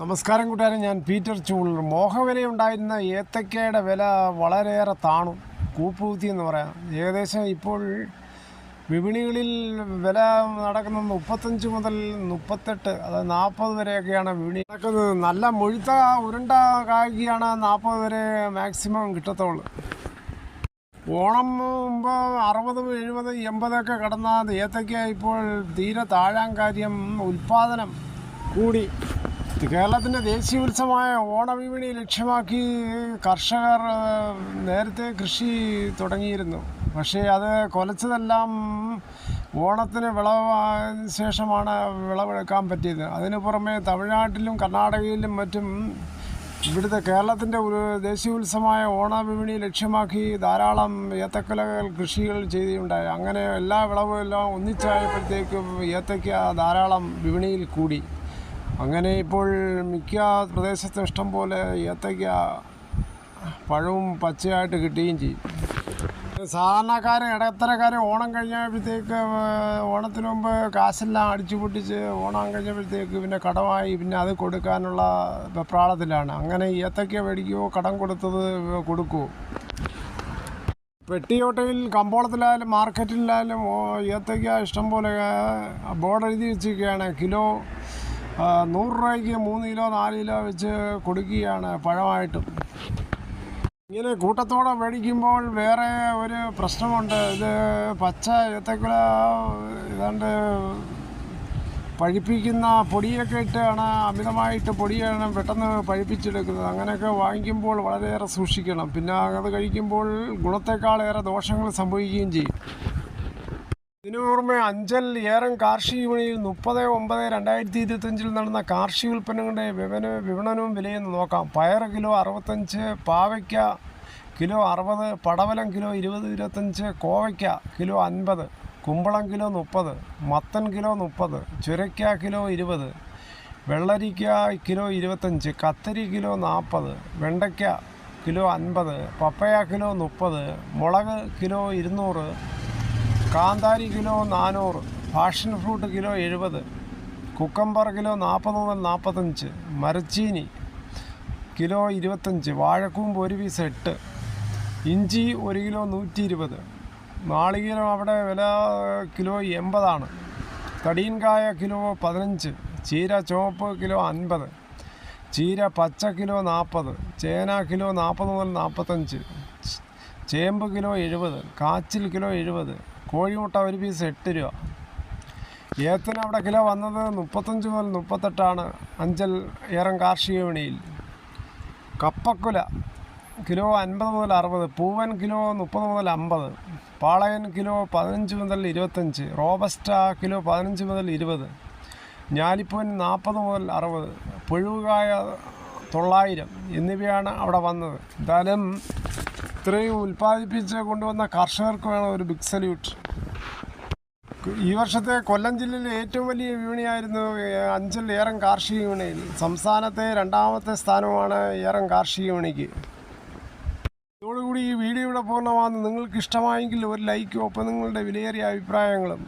നമസ്കാരം കൂട്ടുകാരൻ ഞാൻ പീറ്റർ ചൂൾ മോഹവിലയുണ്ടായിരുന്ന ഏത്തക്കയുടെ വില വളരെയേറെ താണു. കൂപ്പുകുത്തി എന്ന് പറയാം. ഏകദേശം ഇപ്പോൾ വിപണികളിൽ വില നടക്കുന്നത് മുപ്പത്തഞ്ച് മുതൽ മുപ്പത്തെട്ട് അതായത് നാൽപ്പത് വരെയൊക്കെയാണ് വിപണി നടക്കുന്നത്. നല്ല മുഴുത്ത ഉരുണ്ട കായ്ക്കാണ് നാൽപ്പത് വരെ മാക്സിമം കിട്ടത്തുള്ളൂ. ഓണം മുമ്പ് അറുപത് എഴുപത് എൺപതൊക്കെ കടന്ന ഏത്തയ്ക്ക ഇപ്പോൾ തീരെ താഴാൻ കാര്യം ഉൽപ്പാദനം കൂടി. കേരളത്തിന്റെ ദേശീയ ഉത്സവമായ ഓണവിപണി ലക്ഷ്യമാക്കി കർഷകർ നേരത്തെ കൃഷി തുടങ്ങിയിരുന്നു. പക്ഷേ അത് കൊലച്ചതെല്ലാം ഓണത്തിന് വിളവ് ശേഷമാണ് വിളവെടുക്കാൻ പറ്റിയത്. അതിനു പുറമെ തമിഴ്നാട്ടിലും കർണാടകയിലും മറ്റും ഇവിടുത്തെ കേരളത്തിന്റെ ഒരു ദേശീയ ഉത്സവമായ ഓണവിപണി ലക്ഷ്യമാക്കി ധാരാളം ഏത്തക്കൊലകൾ കൃഷികൾ ചെയ്യുകയുണ്ടായി അങ്ങനെ എല്ലാ വിളവും ഒന്നിച്ചായപ്പോഴത്തേക്കും ഏത്തയ്ക്ക ധാരാളം വിപണിയിൽ കൂടി. അങ്ങനെ ഇപ്പോൾ മിക്ക പ്രദേശത്തും ഇഷ്ടം പോലെ ഏത്തയ്ക്ക പഴവും പച്ചയായിട്ട് കിട്ടുകയും ചെയ്യും. സാധാരണക്കാരൻ ഇടത്തരക്കാരൻ ഓണം കഴിഞ്ഞപ്പോഴത്തേക്ക് ഓണത്തിന് മുമ്പ് കാശെല്ലാം അടിച്ചു പൊട്ടിച്ച് ഓണം കഴിഞ്ഞപ്പോഴത്തേക്ക് പിന്നെ കടമായി പിന്നെ അത് കൊടുക്കാനുള്ള വെപ്രാളത്തിലാണ്. അങ്ങനെ ഏത്തയ്ക്ക മേടിക്കുമോ കടം കൊടുത്തത് കൊടുക്കുമോ പെട്ടിയോട്ടയിൽ കമ്പോളത്തിലായാലും മാർക്കറ്റിലായാലും ഏത്തയ്ക്ക ഇഷ്ടംപോലെ ബോർഡ് എഴുതി വെച്ചിരിക്കുകയാണ്. കിലോ നൂറ് രൂപയ്ക്ക് മൂന്ന് കിലോ നാല് കിലോ വെച്ച് കൊടുക്കുകയാണ് പഴമായിട്ടും. ഇങ്ങനെ കൂട്ടത്തോടെ മേടിക്കുമ്പോൾ വേറെ ഒരു പ്രശ്നമുണ്ട്. ഇത് പച്ച ഏത്തക്കുല ഏതാണ്ട് പഴിപ്പിക്കുന്ന പൊടിയൊക്കെ ഇട്ടാണ് അമിതമായിട്ട് പൊടിയാണ് പെട്ടെന്ന് പഴിപ്പിച്ചെടുക്കുന്നത്. അങ്ങനെയൊക്കെ വാങ്ങിക്കുമ്പോൾ വളരെയേറെ സൂക്ഷിക്കണം. പിന്നെ അത് കഴിക്കുമ്പോൾ ഗുണത്തേക്കാളേറെ ദോഷങ്ങൾ സംഭവിക്കുകയും ചെയ്യും. ഇതിനു പുറമെ അഞ്ചൽ ഏറം കാർഷിക വിപണിയിൽ മുപ്പത് ഒമ്പത് രണ്ടായിരത്തി ഇരുപത്തഞ്ചിൽ നടന്ന കാർഷിക ഉൽപ്പന്നങ്ങളുടെ വിപണ വിപണനവും വിലയും നോക്കാം. പയർ കിലോ അറുപത്തഞ്ച് പാവയ്ക്ക കിലോ അറുപത് പടവലം കിലോ ഇരുപത് ഇരുപത്തഞ്ച് കോവയ്ക്ക കിലോ അൻപത് കുമ്പളം കിലോ മുപ്പത് മത്തൻ കിലോ മുപ്പത് ചുരയ്ക്ക കിലോ ഇരുപത് വെള്ളരിക്ക കിലോ ഇരുപത്തഞ്ച് കത്തരി കിലോ നാൽപ്പത് വെണ്ടയ്ക്ക കിലോ അൻപത് പപ്പയ കിലോ മുപ്പത് മുളക് കിലോ ഇരുന്നൂറ് കാന്താരി കിലോ നാനൂറ് പാഷൻ ഫ്രൂട്ട് കിലോ എഴുപത് കുക്കമ്പർ കിലോ നാൽപ്പത് മുതൽ നാൽപ്പത്തഞ്ച് മരച്ചീനി കിലോ ഇരുപത്തഞ്ച് വാഴക്കൂമ്പ് ഒരു പീസ് എട്ട് ഇഞ്ചി ഒരു കിലോ നൂറ്റി ഇരുപത് നാളികേരം അവിടെ വില കിലോ എൺപതാണ് തടിയൻകായ കിലോ പതിനഞ്ച് ചീര ചുവപ്പ് കിലോ അൻപത് ചീര പച്ച കിലോ നാൽപ്പത് ചേന കിലോ നാൽപ്പത് മുതൽ നാൽപ്പത്തഞ്ച് ചേമ്പ് കിലോ എഴുപത് കാച്ചിൽ കിലോ എഴുപത് കോഴിമുട്ട ഒരു പീസ് എട്ട് രൂപ. ഏത്തിന് അവിടെ കിലോ വന്നത് മുപ്പത്തഞ്ച് മുതൽ മുപ്പത്തെട്ടാണ്. അഞ്ചൽ ഏറം കാർഷിക വിപണിയിൽ. കപ്പക്കുല കിലോ അൻപത് മുതൽ അറുപത് പൂവൻ കിലോ മുപ്പത് മുതൽ അമ്പത് പാളയൻ കിലോ പതിനഞ്ച് മുതൽ ഇരുപത്തഞ്ച് റോബസ്റ്റ കിലോ പതിനഞ്ച് മുതൽ ഇരുപത് ഞാലിപ്പൂൻ നാൽപ്പത് മുതൽ അറുപത് പുഴുകായ തൊള്ളായിരം എന്നിവയാണ് അവിടെ വന്നത്. എന്തായാലും ഇത്രയും ഉൽപ്പാദിപ്പിച്ച് കൊണ്ടുവന്ന കർഷകർക്ക് വേണം ഒരു ബിഗ് സല്യൂട്ട് ഈ വർഷത്തെ കൊല്ലം ജില്ലയിലെ ഏറ്റവും വലിയ വിപണിയായിരുന്നു അഞ്ചൽ ഏറം കാർഷിക വിപണിയിൽ സംസ്ഥാനത്തെ രണ്ടാമത്തെ സ്ഥാനമാണ് ഏറം കാർഷിക വിപണിക്ക്. ഇതോടുകൂടി ഈ വീഡിയോ ഇവിടെ പൂർണമാകുന്നു. നിങ്ങൾക്ക് ഇഷ്ടമായെങ്കിൽ ഒരു ലൈക്കും ഒപ്പം നിങ്ങളുടെ വിലയേറിയ അഭിപ്രായങ്ങളും.